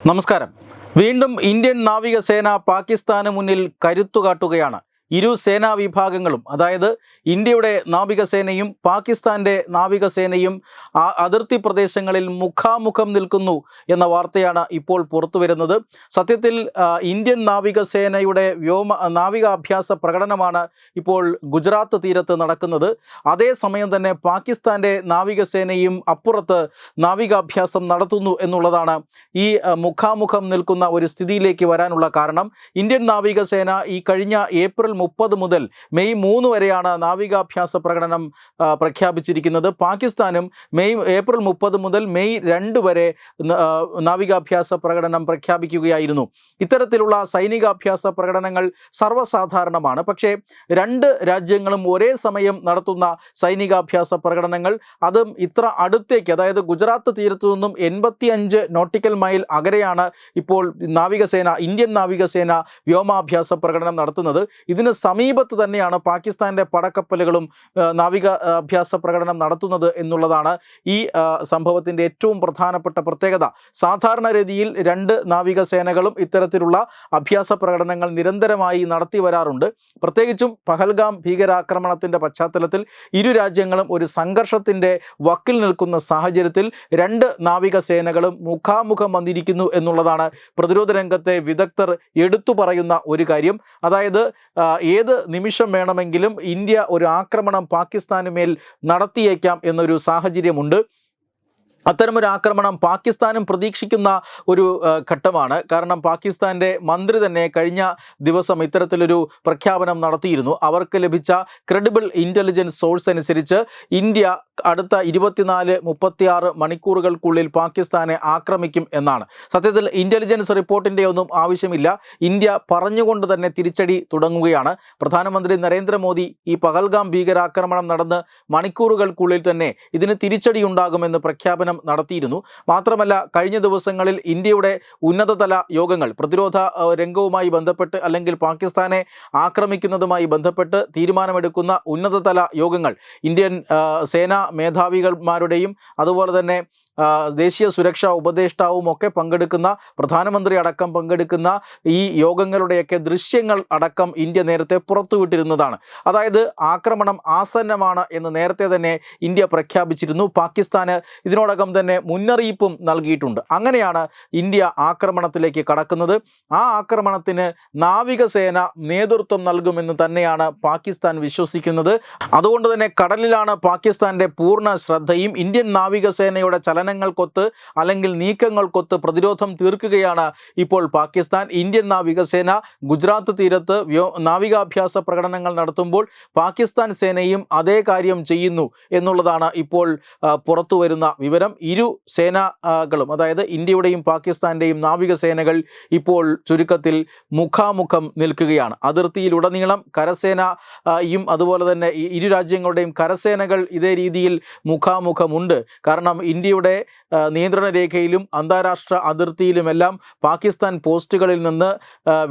നമസ്കാരം. വീണ്ടും ഇന്ത്യൻ നാവികസേന പാകിസ്ഥാന് മുന്നിൽ കരുത്തു കാട്ടുകയാണ് ഇരു സേനാ വിഭാഗങ്ങളും അതായത് ഇന്ത്യയുടെ നാവികസേനയും പാകിസ്ഥാന്റെ നാവികസേനയും ആ അതിർത്തി പ്രദേശങ്ങളിൽ മുഖാമുഖം നിൽക്കുന്നു എന്ന വാർത്തയാണ് ഇപ്പോൾ പുറത്തു വരുന്നത് സത്യത്തിൽ ഇന്ത്യൻ നാവികസേനയുടെ വ്യോമ നാവികാഭ്യാസ പ്രകടനമാണ് ഇപ്പോൾ ഗുജറാത്ത് തീരത്ത് നടക്കുന്നത്. അതേസമയം തന്നെ പാകിസ്ഥാന്റെ നാവികസേനയും അപ്പുറത്ത് നാവികാഭ്യാസം നടത്തുന്നു എന്നുള്ളതാണ് ഈ മുഖാമുഖം നിൽക്കുന്ന ഒരു സ്ഥിതിയിലേക്ക് വരാനുള്ള കാരണം. ഇന്ത്യൻ നാവികസേന ഈ കഴിഞ്ഞ ഏപ്രിൽ മുപ്പത് മുതൽ മെയ് മൂന്ന് വരെയാണ് നാവികാഭ്യാസ പ്രകടനം പ്രഖ്യാപിച്ചിരിക്കുന്നത്. പാകിസ്ഥാനും മെയ് ഏപ്രിൽ മുപ്പത് മുതൽ മെയ് രണ്ട് വരെ നാവികാഭ്യാസ പ്രകടനം പ്രഖ്യാപിക്കുകയായിരുന്നു. ഇത്തരത്തിലുള്ള സൈനികാഭ്യാസ പ്രകടനങ്ങൾ സർവസാധാരണമാണ്. പക്ഷേ രണ്ട് രാജ്യങ്ങളും ഒരേ സമയം നടത്തുന്ന സൈനികാഭ്യാസ പ്രകടനങ്ങൾ അതും ഇത്ര അടുത്തേക്ക് അതായത് ഗുജറാത്ത് തീരത്തു നിന്നും എൺപത്തിയഞ്ച് നോട്ടിക്കൽ മൈൽ അകരെയാണ് ഇപ്പോൾ നാവികസേന ഇന്ത്യൻ നാവികസേന വ്യോമാഭ്യാസ പ്രകടനം നടത്തുന്നത്. ഇതിന് സമീപത്ത് തന്നെയാണ് പാകിസ്ഥാന്റെ പടക്കപ്പലുകളും നാവിക അഭ്യാസ പ്രകടനം നടത്തുന്നത് എന്നുള്ളതാണ് ഈ സംഭവത്തിന്റെ ഏറ്റവും പ്രധാനപ്പെട്ട പ്രത്യേകത. സാധാരണ രീതിയിൽ രണ്ട് നാവികസേനകളും ഇത്തരത്തിലുള്ള അഭ്യാസ പ്രകടനങ്ങൾ നിരന്തരമായി നടത്തി വരാറുണ്ട്. പ്രത്യേകിച്ചും പഹൽഗാം ഭീകരാക്രമണത്തിന്റെ പശ്ചാത്തലത്തിൽ ഇരു രാജ്യങ്ങളും ഒരു സംഘർഷത്തിന്റെ വക്കിൽ നിൽക്കുന്ന സാഹചര്യത്തിൽ രണ്ട് നാവികസേനകളും മുഖാമുഖം വന്നിരിക്കുന്നു എന്നുള്ളതാണ് പ്രതിരോധ രംഗത്തെ വിദഗ്ധർ എടുത്തു പറയുന്ന ഒരു കാര്യം. അതായത് ഏത് നിമിഷം വേണമെങ്കിലും ഇന്ത്യ ഒരു ആക്രമണം പാകിസ്ഥാന് മേൽ നടത്തിയേക്കാം എന്നൊരു സാഹചര്യമുണ്ട്. അത്തരമൊരു ആക്രമണം പാകിസ്ഥാനും പ്രതീക്ഷിക്കുന്ന ഒരു ഘട്ടമാണ്. കാരണം പാകിസ്ഥാന്റെ മന്ത്രി തന്നെ കഴിഞ്ഞ ദിവസം ഇത്തരത്തിലൊരു പ്രഖ്യാപനം നടത്തിയിരുന്നു. അവർക്ക് ലഭിച്ച ക്രെഡിബിൾ ഇന്റലിജൻസ് സോഴ്സ് അനുസരിച്ച് ഇന്ത്യ അടുത്ത ഇരുപത്തിനാല് മുപ്പത്തിയാറ് മണിക്കൂറുകൾക്കുള്ളിൽ പാകിസ്ഥാനെ ആക്രമിക്കും എന്നാണ്. സത്യത്തിൽ ഇന്റലിജൻസ് റിപ്പോർട്ടിന്റെ ഒന്നും ആവശ്യമില്ല. ഇന്ത്യ പറഞ്ഞുകൊണ്ട് തന്നെ തിരിച്ചടി തുടങ്ങുകയാണ്. പ്രധാനമന്ത്രി നരേന്ദ്രമോദി ഈ പഹൽഗാം ഭീകരാക്രമണം നടന്ന് മണിക്കൂറുകൾക്കുള്ളിൽ തന്നെ ഇതിന് തിരിച്ചടി ഉണ്ടാകുമെന്ന് പ്രഖ്യാപനം നടത്തിയിരുന്നു. മാത്രമല്ല കഴിഞ്ഞ ദിവസങ്ങളിൽ ഇന്ത്യയുടെ ഉന്നതതല യോഗങ്ങൾ പ്രതിരോധ രംഗവുമായി ബന്ധപ്പെട്ട് അല്ലെങ്കിൽ പാകിസ്ഥാനെ ആക്രമിക്കുന്നതുമായി ബന്ധപ്പെട്ട് തീരുമാനമെടുക്കുന്ന ഉന്നതതല യോഗങ്ങൾ ഇന്ത്യൻ സേനാ മേധാവികന്മാരുടെയും അതുപോലെ തന്നെ ദേശീയ സുരക്ഷാ ഉപദേഷ്ടാവും ഒക്കെ പങ്കെടുക്കുന്ന പ്രധാനമന്ത്രി അടക്കം പങ്കെടുക്കുന്ന ഈ യോഗങ്ങളുടെയൊക്കെ ദൃശ്യങ്ങൾ അടക്കം ഇന്ത്യ നേരത്തെ പുറത്തുവിട്ടിരുന്നതാണ്. അതായത് ആക്രമണം ആസന്നമാണ് എന്ന് നേരത്തെ തന്നെ ഇന്ത്യ പ്രഖ്യാപിച്ചിരുന്നു. പാകിസ്ഥാന് ഇതിനോടകം തന്നെ മുന്നറിയിപ്പും നൽകിയിട്ടുണ്ട്. അങ്ങനെയാണ് ഇന്ത്യ ആക്രമണത്തിലേക്ക് കടക്കുന്നത്. ആ ആക്രമണത്തിന് നാവികസേന നേതൃത്വം നൽകുമെന്ന് തന്നെയാണ് പാകിസ്ഥാൻ വിശ്വസിക്കുന്നത്. അതുകൊണ്ട് തന്നെ കടലിലാണ് പാകിസ്ഥാന്റെ പൂർണ ശ്രദ്ധയും ഇന്ത്യൻ നാവികസേനയുടെ ചലനങ്ങൾക്കൊത്ത് അല്ലെങ്കിൽ നീക്കങ്ങൾക്കൊത്ത് പ്രതിരോധം തീർക്കുകയാണ് ഇപ്പോൾ പാകിസ്ഥാൻ. ഇന്ത്യൻ നാവികസേന ഗുജറാത്ത് തീരത്ത് വ്യോ നാവികാഭ്യാസ പ്രകടനങ്ങൾ നടത്തുമ്പോൾ പാകിസ്ഥാൻ സേനയും അതേ കാര്യം ചെയ്യുന്നു എന്നുള്ളതാണ് ഇപ്പോൾ പുറത്തു വരുന്ന വിവരം. ഇരു സേനകളും അതായത് ഇന്ത്യയുടെയും പാകിസ്ഥാന്റെയും നാവികസേനകൾ ഇപ്പോൾ ചുരുക്കത്തിൽ മുഖാമുഖം നിൽക്കുകയാണ്. അതിർത്തിയിലുടനീളം കരസേനയും അതുപോലെ തന്നെ ഇരു രാജ്യങ്ങളുടെയും കരസേനകൾ ഇതേ രീതിയിൽ മുഖാമുഖമുണ്ട്. കാരണം ഇന്ത്യയുടെ നിയന്ത്രണ രേഖയിലും അന്താരാഷ്ട്ര അതിർത്തിയിലുമെല്ലാം പാകിസ്ഥാൻ പോസ്റ്റുകളിൽ നിന്ന്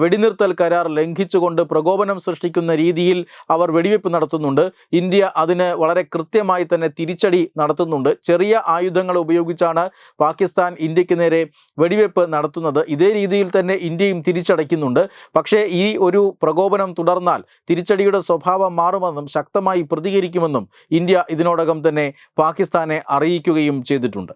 വെടിനിർത്തൽ കരാർ ലംഘിച്ചുകൊണ്ട് പ്രകോപനം സൃഷ്ടിക്കുന്ന രീതിയിൽ അവർ വെടിവെപ്പ് നടത്തുന്നുണ്ട്. ഇന്ത്യ അതിന് വളരെ കൃത്യമായി തന്നെ തിരിച്ചടി നടത്തുന്നുണ്ട്. ചെറിയ ആയുധങ്ങൾ ഉപയോഗിച്ചാണ് പാകിസ്ഥാൻ ഇന്ത്യയ്ക്ക് നേരെ വെടിവെപ്പ് നടത്തുന്നത്. ഇതേ രീതിയിൽ തന്നെ ഇന്ത്യയും തിരിച്ചടയ്ക്കുന്നുണ്ട്. പക്ഷേ ഈ ഒരു പ്രകോപനം തുടർന്നാൽ തിരിച്ചടിയുടെ സ്വഭാവം മാറുമെന്നും ശക്തമായി പ്രതികരിക്കുമെന്നും ഇന്ത്യ ഇതിനോടകം തന്നെ പാകിസ്ഥാനെ അറിയിക്കുകയും ചെയ്തിട്ടുണ്ട്.